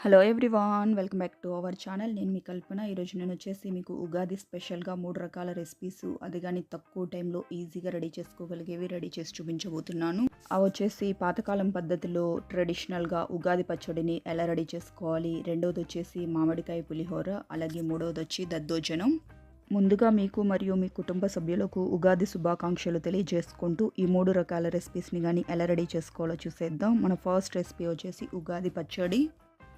Hello everyone welcome back to our channel. నేను మీ కల్పన. ఈరోజు నేను వచ్చేసి మీకు ఉగాది స్పెషల్గా మూడు రకాల రెసిపీస్ అది కానీ తక్కువ టైంలో ఈజీగా రెడీ చేసుకోగలిగేవి రెడీ చేసి చూపించబోతున్నాను. అవి వచ్చేసి పాతకాలం పద్ధతిలో ట్రెడిషనల్గా ఉగాది పచ్చడిని ఎలా రెడీ చేసుకోవాలి? రెండవది వచ్చేసి మామిడికాయ పులిహోర అలాగే మూడవది వచ్చి దద్దోజనం. ముందుగా మీకు మరియు మీ కుటుంబ సభ్యులకు ఉగాది శుభాకాంక్షలు తెలియజేసుకుంటూ ఈ మూడు రకాల రెసిపీస్ని కానీ ఎలా రెడీ చేసుకోవాలో చూసేద్దాం. మన ఫస్ట్ రెసిపీ వచ్చేసి ఉగాది పచ్చడి.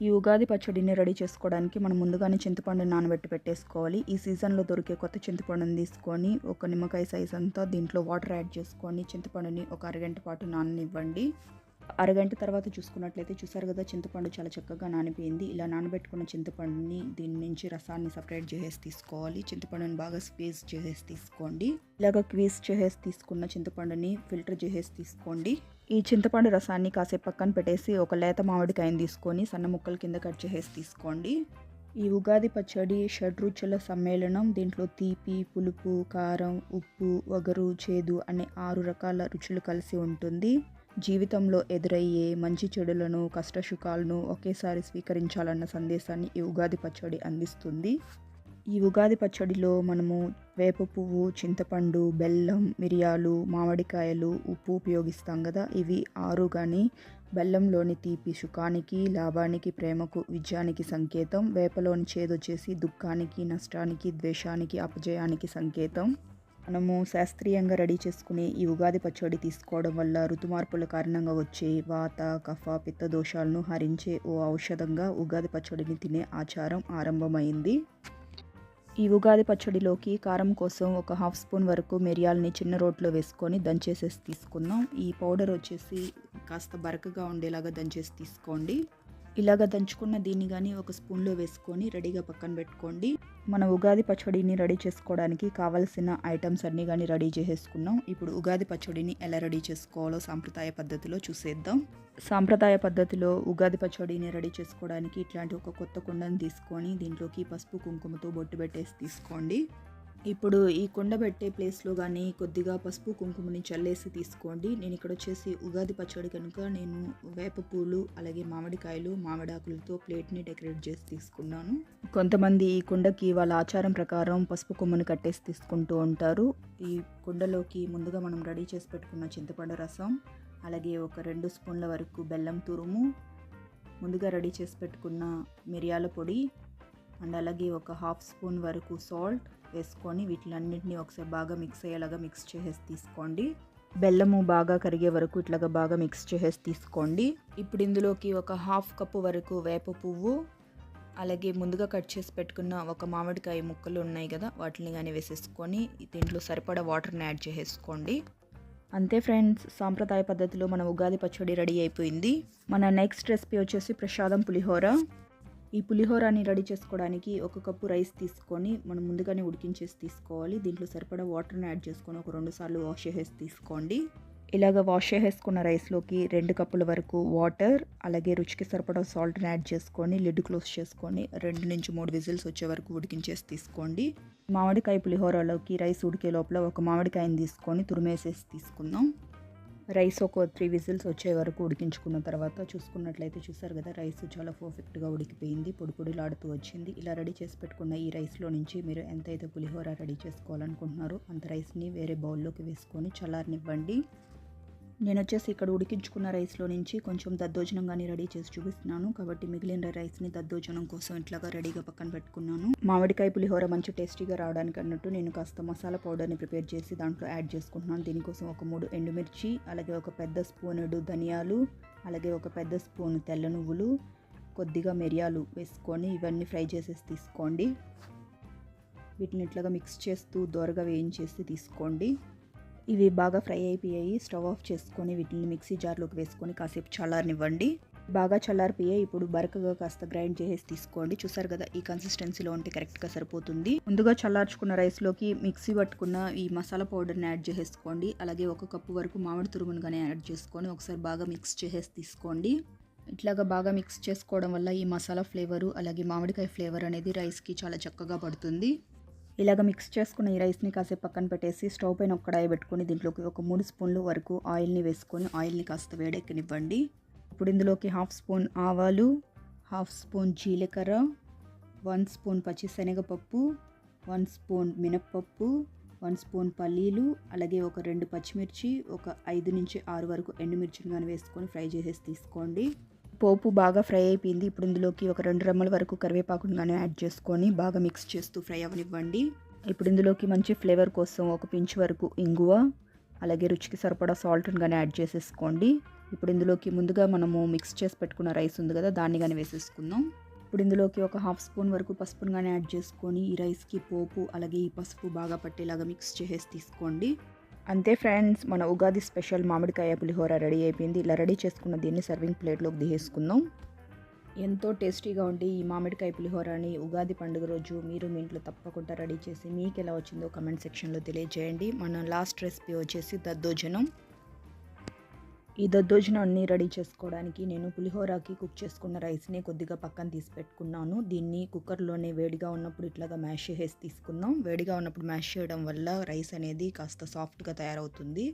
ఈ ఉగాది పచ్చడిని రెడీ చేసుకోవడానికి మనం ముందుగానే చింతపండు నానబెట్టి పెట్టేసుకోవాలి. ఈ సీజన్లో దొరికే కొత్త చింతపండుని తీసుకొని ఒక నిమ్మకాయ సైజ్ అంతా దీంట్లో వాటర్ యాడ్ చేసుకొని చింతపండుని ఒక అరగంట పాటు నాననివ్వండి. అరగంట తర్వాత చూసుకున్నట్లయితే చూసారు కదా చింతపండు చాలా చక్కగా నానిపోయింది. ఇలా నానబెట్టుకున్న చింతపండుని దీని నుంచి రసాన్ని సపరేట్ చేసేసి తీసుకోవాలి. చింతపండుని బాగా స్క్వీజ్ చేసేసి తీసుకోండి. ఇలాగ క్వీజ్ చేసేసి తీసుకున్న చింతపండుని ఫిల్టర్ చేసేసి తీసుకోండి. ఈ చింతపండు రసాన్ని కాసేపు పక్కన పెట్టేసి ఒక లేత మామిడికాయని తీసుకొని సన్న ముక్కల కింద కట్ చేసేసి తీసుకోండి. ఈ ఉగాది పచ్చడి షడ్రుచుల సమ్మేళనం దీంట్లో తీపి పులుపు కారం ఉప్పు వగరు చేదు అనే ఆరు రకాల రుచులు కలిసి ఉంటుంది. జీవితంలో ఎదురయ్యే మంచి చెడులను కష్టసుఖాలను ఒకేసారి స్వీకరించాలన్న సందేశాన్ని ఈ ఉగాది పచ్చడి అందిస్తుంది. ఈ ఉగాది పచ్చడిలో మనము వేప పువ్వు చింతపండు బెల్లం మిరియాలు మామిడికాయలు ఉప్పు ఉపయోగిస్తాం కదా. ఇవి ఆరు కానీ బెల్లంలోని తీపి సుఖానికి లాభానికి ప్రేమకు విజయానికి సంకేతం. వేపలోని చేదొచ్చేసి దుఃఖానికి నష్టానికి ద్వేషానికి అపజయానికి సంకేతం. మనము శాస్త్రీయంగా రెడీ చేసుకునే ఈ ఉగాది పచ్చడి తీసుకోవడం వల్ల ఋతుమార్పుల కారణంగా వచ్చే వాత కఫ పిత్త దోషాలను హరించే ఓ ఔషధంగా ఉగాది పచ్చడిని తినే ఆచారం ఆరంభమైంది. ఈ ఉగాది పచ్చడిలోకి కారం కోసం ఒక హాఫ్ స్పూన్ వరకు మిరియాలని చిన్న రోట్లో వేసుకొని దంచేసేసి తీసుకుందాం. ఈ పౌడర్ వచ్చేసి కాస్త బరకగా ఉండేలాగా దంచేసి తీసుకోండి. ఇలాగ దంచుకున్న దీన్ని కానీ ఒక స్పూన్లో వేసుకొని రెడీగా పక్కన పెట్టుకోండి. మన ఉగాది పచ్చడిని రెడీ చేసుకోవడానికి కావలసిన ఐటమ్స్ అన్నీ కానీ రెడీ చేసేసుకున్నాం. ఇప్పుడు ఉగాది పచ్చడిని ఎలా రెడీ చేసుకోవాలో సాంప్రదాయ పద్ధతిలో చూసేద్దాం. సాంప్రదాయ పద్ధతిలో ఉగాది పచ్చడిని రెడీ చేసుకోవడానికి ఇట్లాంటి ఒక కొత్త కుండను తీసుకొని దీంట్లోకి పసుపు కుంకుమతో బొట్టు పెట్టేసి తీసుకోండి. ఇప్పుడు ఈ కుండ పెట్టే ప్లేస్లో కానీ కొద్దిగా పసుపు కుంకుమని చల్లేసి తీసుకోండి. నేను ఇక్కడ వచ్చేసి ఉగాది పచ్చడి కనుక నేను వేప పూలు అలాగే మామిడికాయలు మామిడాకులతో ప్లేట్ని డెకరేట్ చేసి తీసుకున్నాను. కొంతమంది ఈ కుండకి వాళ్ళ ఆచారం ప్రకారం పసుపు కొమ్మని కట్టేసి తీసుకుంటూ ఉంటారు. ఈ కుండలోకి ముందుగా మనం రెడీ చేసి పెట్టుకున్న చింతపండు రసం అలాగే ఒక రెండు స్పూన్ల వరకు బెల్లం తురుము ముందుగా రెడీ చేసి పెట్టుకున్న మిరియాల పొడి అండ్ అలాగే ఒక హాఫ్ స్పూన్ వరకు సాల్ట్ వేసుకొని వీటిలన్నింటినీ ఒకసారి బాగా మిక్స్ అయ్యేలాగా మిక్స్ చేసేసి తీసుకోండి. బెల్లము బాగా కరిగే వరకు ఇట్లాగా బాగా మిక్స్ చేసేసి తీసుకోండి. ఇప్పుడు ఇందులోకి ఒక హాఫ్ కప్పు వరకు వేప పువ్వు అలాగే ముందుగా కట్ చేసి పెట్టుకున్న ఒక మామిడికాయ ముక్కలు ఉన్నాయి కదా వాటిని కానీ వేసేసుకొని దీంట్లో సరిపడా వాటర్ని యాడ్ చేసేసుకోండి. అంతే ఫ్రెండ్స్ సాంప్రదాయ పద్ధతిలో మన ఉగాది పచ్చడి రెడీ అయిపోయింది. మన నెక్స్ట్ రెసిపీ వచ్చేసి ప్రసాదం పులిహోర. ఈ పులిహోరాన్ని రెడీ చేసుకోవడానికి ఒక కప్పు రైస్ తీసుకొని మనం ముందుగానే ఉడికించేసి తీసుకోవాలి. దీంట్లో సరిపడా వాటర్ని యాడ్ చేసుకొని ఒక రెండు సార్లు వాష్ చేసేసి తీసుకోండి. ఇలాగ వాష్ చేసేసుకున్న రైస్లోకి రెండు కప్పుల వరకు వాటర్ అలాగే రుచికి సరిపడా సాల్ట్ని యాడ్ చేసుకొని లిడ్ క్లోజ్ చేసుకొని రెండు నుంచి మూడు విజిల్స్ వచ్చే వరకు ఉడికించేసి తీసుకోండి. మామిడికాయ పులిహోరలోకి రైస్ ఉడికే లోపల ఒక మామిడికాయని తీసుకొని తురిమేసేసి తీసుకుందాం. రైస్ ఒక త్రీ విజిల్స్ వచ్చే వరకు ఉడికించుకున్న తర్వాత చూసుకున్నట్లయితే చూసారు కదా రైస్ చాలా పర్ఫెక్ట్గా ఉడికిపోయింది పొడి పొడిలాడుతూ వచ్చింది. ఇలా రెడీ చేసి పెట్టుకున్న ఈ రైస్లో నుంచి మీరు ఎంతైతే పులిహోర రెడీ చేసుకోవాలనుకుంటున్నారో అంత రైస్ని వేరే బౌల్లోకి వేసుకొని చల్లారనివ్వండి. నేను వచ్చేసి ఇక్కడ ఉడికించుకున్న రైస్లో నుంచి కొంచెం దద్దోజనం కానీ రెడీ చేసి చూపిస్తున్నాను. కాబట్టి మిగిలిన రైస్ని దద్దోజనం కోసం ఇట్లాగా రెడీగా పక్కన పెట్టుకున్నాను. మామిడికాయ పులిహోర మంచి టేస్టీగా రావడానికి అన్నట్టు నేను కాస్త మసాలా పౌడర్ని ప్రిపేర్ చేసి దాంట్లో యాడ్ చేసుకుంటున్నాను. దీనికోసం ఒక మూడు ఎండుమిర్చి అలాగే ఒక పెద్ద స్పూనుడు ధనియాలు అలాగే ఒక పెద్ద స్పూన్ తెల్ల నువ్వులు కొద్దిగా మిరియాలు వేసుకొని ఇవన్నీ ఫ్రై చేసేసి తీసుకోండి. వీటిని ఇట్లాగా మిక్స్ చేస్తూ దోరగా వేయించేసి తీసుకోండి. ఇవి బాగా ఫ్రై అయిపోయాయి. స్టవ్ ఆఫ్ చేసుకొని వీటిని మిక్సీ జార్లోకి వేసుకొని కాసేపు చల్లారనివ్వండి. బాగా చల్లారిపోయాయి. ఇప్పుడు బరకగా కాస్త గ్రైండ్ చేసేసి తీసుకోండి. చూసారు కదా ఈ కన్సిస్టెన్సీలో ఉంటే కరెక్ట్గా సరిపోతుంది. ముందుగా చల్లార్చుకున్న రైస్లోకి మిక్సీ పట్టుకున్న ఈ మసాలా పౌడర్ని యాడ్ చేసేసుకోండి. అలాగే ఒక కప్పు వరకు మామిడి తురుమును కానీ యాడ్ చేసుకొని ఒకసారి బాగా మిక్స్ చేసేసి తీసుకోండి. ఇట్లాగా బాగా మిక్స్ చేసుకోవడం వల్ల ఈ మసాలా ఫ్లేవరు అలాగే మామిడికాయ ఫ్లేవర్ అనేది రైస్కి చాలా చక్కగా పడుతుంది. ఇలాగ మిక్స్ చేసుకున్న ఈ రైస్ని కాసేపు పక్కన పెట్టేసి స్టవ్ పైన ఒక కడాయి పెట్టుకొని దీంట్లోకి ఒక మూడు స్పూన్లు వరకు ఆయిల్ని వేసుకొని ఆయిల్ని కాస్త వేడెక్కనివ్వండి. ఇప్పుడు ఇందులోకి హాఫ్ స్పూన్ ఆవాలు హాఫ్ స్పూన్ జీలకర్ర వన్ స్పూన్ పచ్చిశనగపప్పు వన్ స్పూన్ మినప్పప్పు వన్ స్పూన్ పల్లీలు అలాగే ఒక రెండు పచ్చిమిర్చి ఒక ఐదు నుంచి ఆరు వరకు ఎండుమిర్చిని కానీ వేసుకొని ఫ్రై చేసేసి తీసుకోండి. పోపు బాగా ఫ్రై అయిపోయింది. ఇప్పుడు ఇందులోకి ఒక రెండు రెమ్మల వరకు కరివేపాకును కానీ యాడ్ చేసుకొని బాగా మిక్స్ చేస్తూ ఫ్రై అవనివ్వండి. ఇప్పుడు ఇందులోకి మంచి ఫ్లేవర్ కోసం ఒక పించ్ వరకు ఇంగువ అలాగే రుచికి సరిపడా సాల్ట్ని కానీ యాడ్ చేసేసుకోండి. ఇప్పుడు ఇందులోకి ముందుగా మనము మిక్స్ చేసి పెట్టుకున్న రైస్ ఉంది కదా దాన్ని కానీ వేసేసుకుందాం. ఇప్పుడు ఇందులోకి ఒక హాఫ్ స్పూన్ వరకు పసుపును కానీ యాడ్ చేసుకొని ఈ రైస్కి పోపు అలాగే ఈ పసుపు బాగా పట్టేలాగా మిక్స్ చేసేసి తీసుకోండి. అంతే ఫ్రెండ్స్ మన ఉగాది స్పెషల్ మామిడికాయ పులిహోర రెడీ అయిపోయింది. ఇలా రెడీ చేసుకున్న దీన్ని సర్వింగ్ ప్లేట్లోకి దిగేసుకుందాం ఎంతో టేస్టీగా ఉండి ఈ మామిడికాయ పులిహోరని ఉగాది పండుగ రోజు మీరు మీ ఇంట్లో తప్పకుండా రెడీ చేసి మీకు ఎలా వచ్చిందో కమెంట్ సెక్షన్లో తెలియజేయండి. మన లాస్ట్ రెసిపీ వచ్చేసి దద్దోజనం. ఈ దద్దోజనాన్ని రెడీ చేసుకోవడానికి నేను పులిహోరకి కుక్ చేసుకున్న రైస్ని కొద్దిగా పక్కన తీసి పెట్టుకున్నాను. దీన్ని కుక్కర్లోనే వేడిగా ఉన్నప్పుడు ఇట్లాగా మ్యాష్ చేసి తీసుకుందాం. వేడిగా ఉన్నప్పుడు మ్యాష్ చేయడం వల్ల రైస్ అనేది కాస్త సాఫ్ట్గా తయారవుతుంది.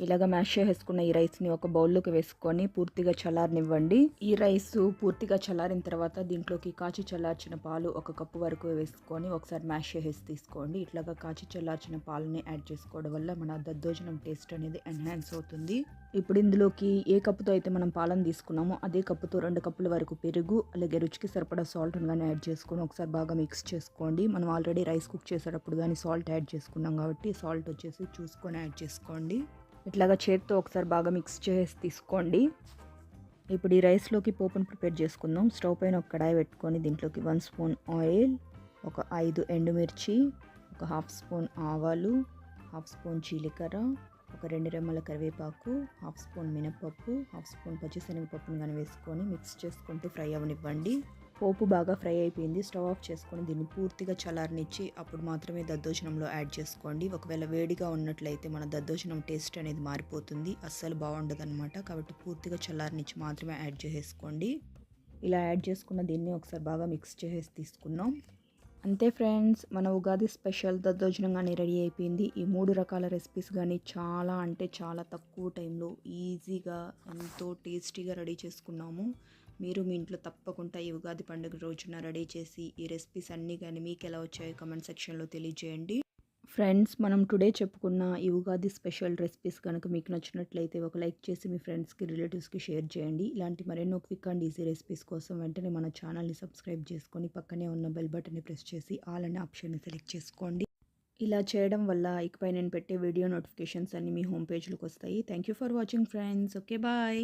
ఇలాగ మ్యాష్ చేసుకున్న ఈ రైస్ని ఒక బౌల్లోకి వేసుకొని పూర్తిగా చల్లారనివ్వండి. ఈ రైస్ పూర్తిగా చల్లారిన తర్వాత దీంట్లోకి కాచి చల్లార్చిన పాలు ఒక కప్పు వరకు వేసుకొని ఒకసారి మ్యాష్ చేసి తీసుకోండి. ఇట్లాగా కాచి చల్లార్చిన పాలని యాడ్ చేసుకోవడం వల్ల మన దద్దోజనం టేస్ట్ అనేది ఎన్హాన్స్ అవుతుంది. ఇప్పుడు ఇందులోకి ఏ కప్పుతో అయితే మనం పాలను తీసుకున్నామో అదే కప్పుతో రెండు కప్పుల వరకు పెరుగు అలాగే రుచికి సరిపడా సాల్ట్ కానీ యాడ్ చేసుకొని ఒకసారి బాగా మిక్స్ చేసుకోండి. మనం ఆల్రెడీ రైస్ కుక్ చేసేటప్పుడు కానీ సాల్ట్ యాడ్ చేసుకున్నాం కాబట్టి సాల్ట్ వచ్చేసి చూసుకొని యాడ్ చేసుకోండి. ఇట్లాగా చేత్తో ఒకసారి బాగా మిక్స్ చేసి తీసుకోండి. ఇప్పుడు ఈ రైస్లోకి పోపును ప్రిపేర్ చేసుకుందాం. స్టవ్ పైన ఒక కడాయి పెట్టుకొని దీంట్లోకి వన్ స్పూన్ ఆయిల్ ఒక ఐదు ఎండుమిర్చి ఒక హాఫ్ స్పూన్ ఆవాలు హాఫ్ స్పూన్ జీలకర్ర ఒక రెండు రెమ్మల కరివేపాకు హాఫ్ స్పూన్ మినపప్పు హాఫ్ స్పూన్ పచ్చిశనగపప్పును కానీ వేసుకొని మిక్స్ చేసుకుంటూ ఫ్రై అవనివ్వండి పోపు బాగా ఫ్రై అయిపోయింది. స్టవ్ ఆఫ్ చేసుకొని దీన్ని పూర్తిగా చల్లారనిచ్చి అప్పుడు మాత్రమే దద్దోజనంలో యాడ్ చేసుకోండి. ఒకవేళ వేడిగా ఉన్నట్లయితే మన దద్దోజనం టేస్ట్ అనేది మారిపోతుంది. అస్సలు బాగుండదు అనమాట కాబట్టి పూర్తిగా చల్లారనిచ్చి మాత్రమే యాడ్ చేసేసుకోండి. ఇలా యాడ్ చేసుకున్న దీన్ని ఒకసారి బాగా మిక్స్ చేసేసి తీసుకున్నాం అంతే ఫ్రెండ్స్ మన ఉగాది స్పెషల్ దద్దోజనం కానీ రెడీ అయిపోయింది. ఈ మూడు రకాల రెసిపీస్ కానీ చాలా అంటే చాలా తక్కువ టైంలో ఈజీగా ఎంతో టేస్టీగా రెడీ చేసుకున్నాము. మీరు మీ ఇంట్లో తప్పకుండా ఈ ఉగాది పండుగ రోజున రెడీ చేసి ఈ రెసిపీస్ అన్నీ కానీ మీకు ఎలా వచ్చాయో కమెంట్ సెక్షన్లో తెలియజేయండి. ఫ్రెండ్స్ మనం టుడే చెప్పుకున్న ఈ ఉగాది స్పెషల్ రెసిపీస్ కనుక మీకు నచ్చినట్లయితే ఒక లైక్ చేసి మీ ఫ్రెండ్స్కి రిలేటివ్స్కి షేర్ చేయండి. ఇలాంటి మరెన్నో క్విక్ అండ్ ఈజీ రెసిపీస్ కోసం వెంటనే మన ఛానల్ని సబ్స్క్రైబ్ చేసుకొని పక్కనే ఉన్న బెల్ బటన్ని ప్రెస్ చేసి ఆల్ అనే ఆప్షన్ని సెలెక్ట్ చేసుకోండి. ఇలా చేయడం వల్ల ఇకపై నేను పెట్టే వీడియో నోటిఫికేషన్స్ అన్నీ మీ హోమ్ పేజ్లోకి వస్తాయి. Thank you for watching friends. Okay bye.